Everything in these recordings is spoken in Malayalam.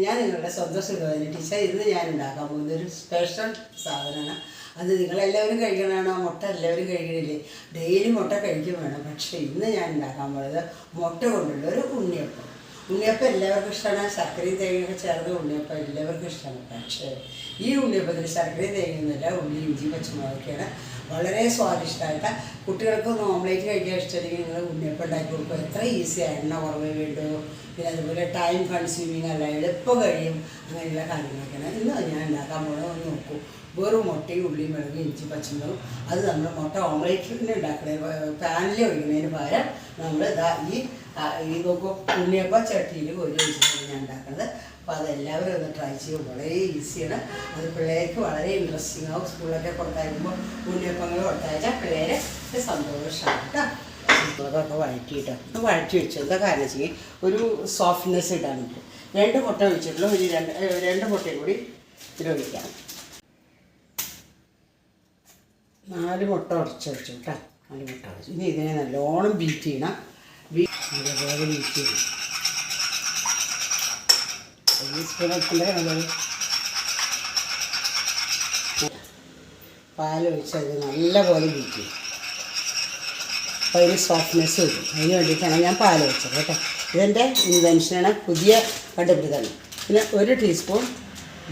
ഞാൻ നിങ്ങളുടെ സ്വന്തം ടീച്ചർ ഇന്ന് ഞാൻ ഉണ്ടാക്കാൻ പോകുന്ന ഒരു സ്പെഷ്യൽ സാധനമാണ്. അത് നിങ്ങളെല്ലാവരും കഴിക്കണമാണോ മുട്ട എല്ലാവരും കഴിക്കണില്ലേ? ഡെയിലി മുട്ട കഴിക്കും വേണം. പക്ഷേ ഇന്ന് ഞാൻ ഉണ്ടാക്കാൻ പോകുന്നത് മുട്ട കൊണ്ടുള്ള ഒരു ഉണ്ണിയപ്പം. ഉണ്ണിയപ്പം എല്ലാവർക്കും ഇഷ്ടമാണ് ശർക്കരയും തേങ്ങയൊക്കെ ചേർന്ന് ഉണ്ണിയപ്പം എല്ലാവർക്കും ഇഷ്ടമാണ് പക്ഷേ ഈ ഉണ്ണിയപ്പത്തിൽ ശർക്കരയും തേങ്ങയൊന്നുമില്ല ഉള്ളി ഇഞ്ചി പച്ചമുളകൊക്കെയാണ് വളരെ സ്വാദിഷ്ടമായിട്ട്. കുട്ടികൾക്കൊന്നും ഓംലേറ്റ് കഴിക്കാൻ ഇഷ്ടമില്ലെങ്കിൽ നിങ്ങൾ ഉണ്ണിയപ്പം ഉണ്ടാക്കി കൊടുക്കുക എത്ര ഈസിയാണ് എണ്ണ കുറവേ വേണ്ടൂ. പിന്നെ അതുപോലെ ടൈം കൺസ്യൂമിങ് അല്ല എളുപ്പം കഴിയും. അങ്ങനെയുള്ള കാര്യങ്ങളൊക്കെയാണ്. ഇന്ന് ഞാൻ ഉണ്ടാക്കാൻ പോകുന്നത് ഒന്ന് നോക്കൂ. വെറും മുട്ടയും ഉള്ളിയും മുളകും ഇഞ്ചി പച്ചമുളകും. അത് നമ്മൾ മുട്ട ഓംലേറ്റിന് ഉണ്ടാക്കണേ. പാനിൽ ഒഴിക്കുന്നതിന് പകരം നമ്മൾ ഇതാ ഈ ഈ നോക്കൂ ഉണ്ണിയപ്പ ചട്ടിയിൽ ഒരു വെച്ചിട്ടാണ് ഞാൻ ഉണ്ടാക്കുന്നത് അപ്പോൾ അതെല്ലാവരും ഒന്ന് ട്രൈ ചെയ്യും. വളരെ ഈസിയാണ് അത് പിള്ളേർക്ക് വളരെ ഇൻട്രസ്റ്റിംഗ് ആവും. സ്കൂളിലൊക്കെ കൊടുത്തയക്കുമ്പോൾ ഉണ്ണിയപ്പങ്ങൾ കൊടുത്തയച്ചാൽ പിള്ളേരെ സന്തോഷമാണ് കേട്ടോ മുളകൊക്കെ വഴറ്റിയിട്ടോ. ഇത് വഴറ്റി വെച്ചു എന്താ കാരണം വെച്ചാൽ ഒരു സോഫ്റ്റ്നെസ് ഇടാനുണ്ട് രണ്ട് മുട്ട ഒഴിച്ചിട്ടുള്ള ഒരു രണ്ട് രണ്ട് മുട്ടയും കൂടി ഇതിലൊഴിക്കാം നാല് മുട്ട ഉടച്ച് വെച്ചു കേട്ടോ നാല് മുട്ട ഉടച്ചു. ഇനി ഇതിനെ നല്ലോണം ബീറ്റ് ചെയ്യണം. ബീ അതേപോലെ ബീറ്റ് ചെയ്യണം. ഈ പാലൊഴിച്ച് അത് നല്ലപോലെ ബീറ്റ് ചെയ്യും അപ്പോൾ അതിന് സോഫ്റ്റ്നെസ് വരും അതിന് വേണ്ടിയിട്ടാണ് ഞാൻ പാൽ വെച്ചത് കേട്ടോ ഇതെന്റെ ഇൻവെൻഷനാണ് പുതിയ കണ്ടുപിടുത്തമാണ് പിന്നെ ഒരു ടീസ്പൂൺ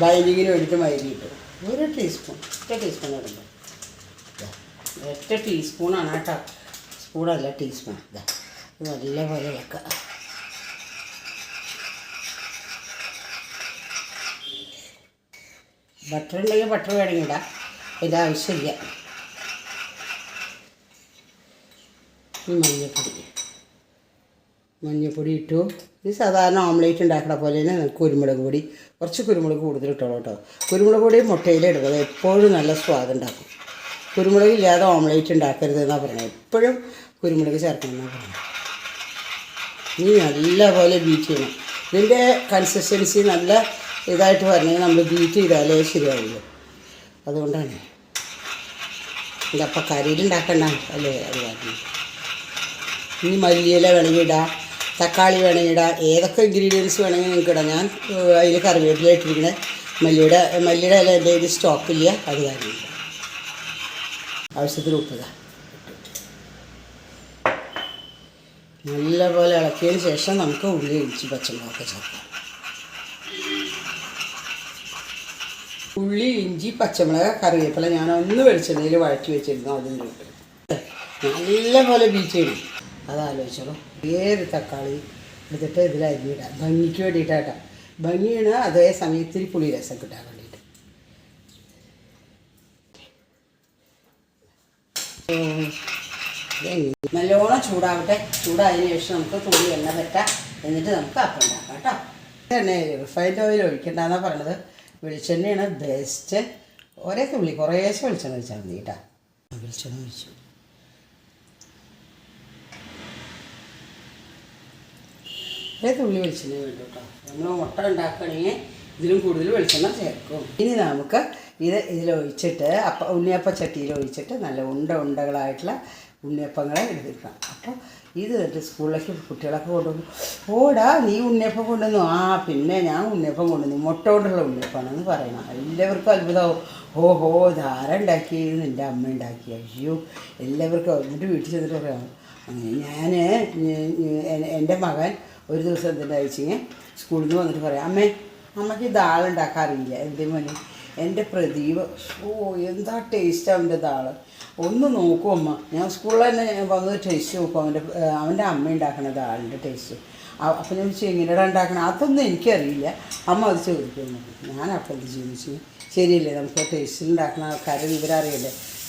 ബൈലിങ്ങിന് വേണ്ടിയിട്ട് ഇട്ടു. ഒരു ടീസ്പൂൺ ഒറ്റ ടീസ്പൂൺ ഇടുമ്പോൾ ഒറ്റ ടീസ്പൂണാണ് കേട്ടോ. സ്പൂണല്ല ടീസ്പൂൺ ഇതാ പോലെ ഇളക്കുക ബട്ടർ ഉണ്ടെങ്കിൽ ബട്ടർ വേണമെങ്കിൽ ഇടാം. ഇതിന്റെ ആവശ്യമില്ല. ഈ മഞ്ഞൾപ്പൊടി മഞ്ഞൾപ്പൊടി ഇട്ടു. ഇത് സാധാരണ ഓംലേറ്റ് ഉണ്ടാക്കണ പോലെ തന്നെ കുരുമുളക് പൊടി കുറച്ച് കുരുമുളക് കൂടുതൽ ഇട്ടോളൂ കേട്ടോ. കുരുമുളക് പൊടി മുട്ടയിൽ ഇടുന്നത് എപ്പോഴും നല്ല സ്വാദം ഉണ്ടാക്കും. കുരുമുളക് ഇല്ലാതെ ഓംലേറ്റ് ഉണ്ടാക്കരുത് എന്നാണ് പറയുന്നത് എപ്പോഴും കുരുമുളക് ചേർക്കണം എന്നാണ് ഇനി നല്ലപോലെ ബീറ്റ് ചെയ്യണം. ഇതിന്റെ കൺസിസ്റ്റൻസി നല്ല ഇതായിട്ട് പറഞ്ഞാൽ നമ്മൾ ബീറ്റ് ചെയ്താലേ ശരിയാവുള്ളൂ. അതുകൊണ്ടാണ്. ഇതപ്പം കറിയിലുണ്ടാക്കണ്ട അല്ലേ? അത് പറഞ്ഞു ഇനി മല്ലിയില വേണമെങ്കിൽ ഇടാം. തക്കാളി വേണമെങ്കിൽ ഇടാം. ഏതൊക്കെ ഇൻഗ്രീഡിയൻസ് വേണമെങ്കിൽ നിങ്ങൾക്ക് ഇടാം. ഞാൻ അതിൽ കറിവേപ്പില മല്ലിയുടെ മല്ലിയുടെ അല്ല എന്റെ ഇത് സ്റ്റോക്കില്ല അത് ഇടാം. ആവശ്യത്തിന് ഉപ്പിത. നല്ലപോലെ ഇളക്കിയതിന് ശേഷം നമുക്ക് ഉള്ളി ഇടിച്ച് പച്ചമുളകൊക്കെ ചേർക്കാം. ഉള്ളി ഇഞ്ചി പച്ചമുളക് കറിവേപ്പില ഞാൻ ഒന്ന് വെളിച്ചെണ്ണയിൽ വഴറ്റി വെച്ചിരുന്നു ഇട്ട്. നല്ലപോലെ ബീറ്റ് ചെയ്യണം അത് ആലോചിച്ചോളൂ. ഏത് തക്കാളി എടുത്തിട്ട് ഇതിൽ അരിഞ്ഞിടാം. ഭംഗിക്ക് വേണ്ടിയിട്ടാട്ടോ. ഭംഗിയാണ് അതേ സമയത്തിൽ പുളി രസം കിട്ടാൻ നല്ലോണം ചൂടാവട്ടെ. ചൂടായതിനു ശേഷം നമുക്ക് തുള്ളി എണ്ണ പറ്റാം എന്നിട്ട് നമുക്ക് അപ്പം ഉണ്ടാക്കാം കേട്ടോ. എണ്ണ റിഫൈൻഡ് ഓയിൽ ഒഴിക്കണ്ടെന്നാണ് പറയണത്. വെളിച്ചെണ്ണയാണ് ബെസ്റ്റ് ഒരേ തുള്ളി കുറേശ്ശെ വെളിച്ചെണ്ണ ഒഴിച്ചാൽ മതി കേട്ടോ. വെളിച്ചെണ്ണ ഒഴിച്ചു. ഒരേ തുള്ളി വെളിച്ചെണ്ണ വേണ്ടു കേട്ടോ. നമ്മൾ മുട്ട ഉണ്ടാക്കണമെങ്കിൽ ഇതിലും കൂടുതൽ വെളിച്ചെണ്ണ ചേർക്കും. ഇനി നമുക്ക് ഇത് ഇതിലൊഴിച്ചിട്ട് അപ്പ ഉണ്ണിയപ്പ ചട്ടിയിൽ ഒഴിച്ചിട്ട് നല്ല ഉണ്ട ഉണ്ടകളായിട്ടുള്ള ഉണ്ണിയപ്പങ്ങളെ എടുത്തിരിക്കണം. അപ്പോൾ ഇത് എന്നിട്ട് സ്കൂളിലേക്ക് കുട്ടികളൊക്കെ കൊണ്ടുവന്നു. ഓടാ നീ ഉണ്ണിയപ്പം കൊണ്ടുവന്നു. ആ പിന്നെ ഞാൻ ഉണ്ണിയപ്പം കൊണ്ടുവന്നു. മുട്ട കൊണ്ടുള്ള ഉണ്ണിയപ്പമാണെന്ന് പറയണം. എല്ലാവർക്കും അത്ഭുതമാവും. ഓ ഹോ ധാര ഉണ്ടാക്കിയത്? നിന്റെ അമ്മ ഉണ്ടാക്കി അയ്യോ എല്ലാവർക്കും എന്നിട്ട് വീട്ടിൽ ചെന്നിട്ട് പറയാം ഞാൻ എന്റെ മകൻ ഒരു ദിവസം എന്തിനാ വെച്ചിങ്ങനെ സ്കൂളിൽ നിന്ന് വന്നിട്ട് പറയാം അമ്മേ അമ്മയ്ക്ക് ഇതാളുണ്ടാക്കാൻ അറിയില്ല. എന്റെ മോനെ എന്റെ പ്രദീപ് ഓ എന്താ ടേസ്റ്റ് അവന്റെ ദാൾ ഒന്ന് നോക്കും അമ്മ. ഞാൻ സ്കൂളിൽ തന്നെ വന്ന് ടേസ്റ്റ് നോക്കും അവന്റെ അവന്റെ അമ്മ ഉണ്ടാക്കണ താളിന്റെ ടേസ്റ്റ് അപ്പം ഞാൻ ചോദിച്ചു എങ്ങനെയാണ് ഉണ്ടാക്കണം? അതൊന്നും എനിക്കറിയില്ല. അമ്മ അത് ചോദിക്കുന്നു ഞാൻ അപ്പം അത് ചോദിച്ചു. ശരിയല്ലേ നമുക്ക് ടേസ്റ്റിൽ ഉണ്ടാക്കുന്ന ആൾക്കാരെ വിവരം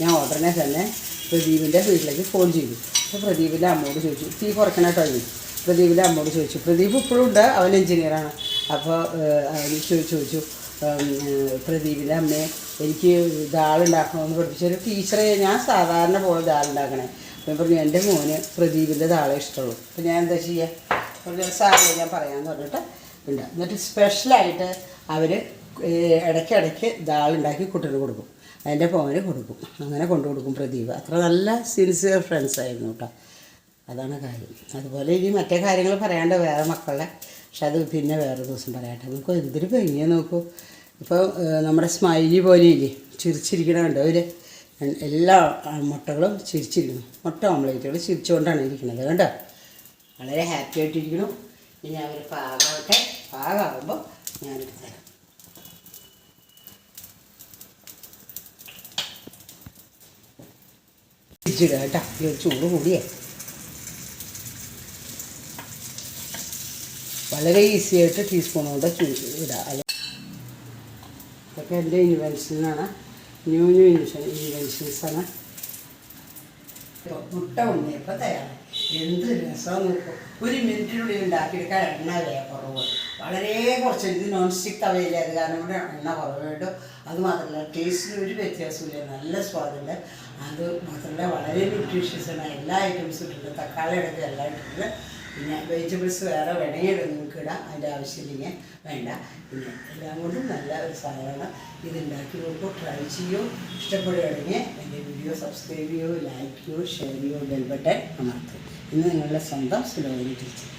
ഞാൻ ഉടനെ തന്നെ പ്രദീപിന്റെ വീട്ടിലേക്ക് ഫോൺ ചെയ്തു. അപ്പോൾ പ്രദീപിന്റെ അമ്മയോട് ചോദിച്ചു തീ കുറയ്ക്കണ ചോദിച്ചു പ്രദീപിന്റെ അമ്മയോട് ചോദിച്ചു പ്രദീപ് ഇപ്പോഴും ഉണ്ട്. അവൻ എഞ്ചിനീയറാണ് അപ്പോൾ ചോദിച്ചു ചോദിച്ചു പ്രദീപിന്റെ അമ്മയെ എനിക്ക് ദാളുണ്ടാക്കണമെന്ന് പഠിപ്പിച്ച ഒരു ടീച്ചറെ ഞാൻ സാധാരണ പോലെ ദാളുണ്ടാക്കണേ അപ്പം പറഞ്ഞു എന്റെ മോന് പ്രദീപിന്റെ ദാളെ ഇഷ്ടമുള്ളൂ. അപ്പം ഞാൻ എന്താ ചെയ്യുക ഒരു ദിവസം ഞാൻ പറയാമെന്ന് പറഞ്ഞിട്ട് ഉണ്ട് എന്നിട്ട് സ്പെഷ്യലായിട്ട് അവർ ഇടയ്ക്കിടയ്ക്ക് ദാളുണ്ടാക്കി കുട്ടികൾ കൊടുക്കും. അതിന്റെ പോവന് കൊടുക്കും. അങ്ങനെ കൊണ്ടു കൊടുക്കും പ്രദീപ്. അത്ര നല്ല സിൻസിയർ ഫ്രണ്ട്സ് ആയിരുന്നു കേട്ടോ. അതാണ് കാര്യം. അതുപോലെ ഇനി മറ്റേ കാര്യങ്ങൾ പറയാണ്ട് വേറെ മക്കളെ. പക്ഷെ അത് പിന്നെ വേറെ ദിവസം പറയാട്ടെ നമുക്ക് എന്തൊരു ഭംഗിയെ നോക്കൂ. ഇപ്പോൾ നമ്മുടെ സ്മൈലി പോലെയില്ലേ? ചിരിച്ചിരിക്കണ കണ്ടോ? അവർ എല്ലാ മുട്ടകളും ചിരിച്ചിരിക്കുന്നു. മുട്ട ഓംലേറ്റുകൾ ചിരിച്ചുകൊണ്ടാണ് ഇരിക്കുന്നത് കണ്ടോ? വളരെ ഹാപ്പി ആയിട്ടിരിക്കുന്നു. ഇനി അവർ പാകമാകട്ടെ പാകമാകുമ്പോൾ ഞാനെടുത്ത് തരാം. ചൂട് കൂടിയേ. വളരെ ഈസിയായിട്ട് ടീസ്പൂൺ കൊണ്ട് ചൂട് ഇടാം. അല്ലെ ഇതൊക്കെ എന്റെ ഇൻവെൻഷനാണ് ന്യൂ ന്യൂ ഇൻവെൻഷൻ ഇൻവെൻഷൻസാണ് മുട്ട ഉണ്ണിയപ്പം തയ്യാറാണ് എന്ത് രസം നോക്കും. ഒരു മിനിറ്റിനുള്ളിൽ ഉണ്ടാക്കിയെടുക്കാൻ എണ്ണ വില കുറവ്? വളരെ കുറച്ച് ഇത് നോൺ സ്റ്റിക്ക് തവയില്ല അത് കാരണം കൂടെ എണ്ണ കുറവ് കേട്ടോ. അത് മാത്രമല്ല ടേസ്റ്റിന് ഒരു വ്യത്യാസമില്ല നല്ല സ്വാദുണ്ട് അത് മാത്രമല്ല വളരെ ന്യൂട്രീഷ്യസാണ് എല്ലാ ഐറ്റംസും ഇട്ടിട്ടുണ്ട്. തക്കാളി അടക്കം എല്ലാം ഇട്ടിട്ടുണ്ട്. പിന്നെ വെജിറ്റബിൾസ് വേറെ വേണമെങ്കിൽ നിങ്ങൾക്ക് ഇടാം അതിന്റെ ആവശ്യമില്ലെങ്കിൽ വേണ്ട. പിന്നെ എല്ലാം കൊണ്ടും നല്ല ഒരു സാധനമാണ്. ഇത് ഉണ്ടാക്കി നോക്കൂ ട്രൈ ചെയ്യൂ. ഇഷ്ടപ്പെടുകയാണെങ്കിൽ എന്റെ വീഡിയോ സബ്സ്ക്രൈബ് ചെയ്യൂ ലൈക്ക് ചെയ്യൂ ഷെയർ ചെയ്യൂ ബെൽ ബട്ടൺ അമർത്തും. ഇന്ന് നിങ്ങളുടെ സ്വന്തം സുലോചന ടീച്ചർ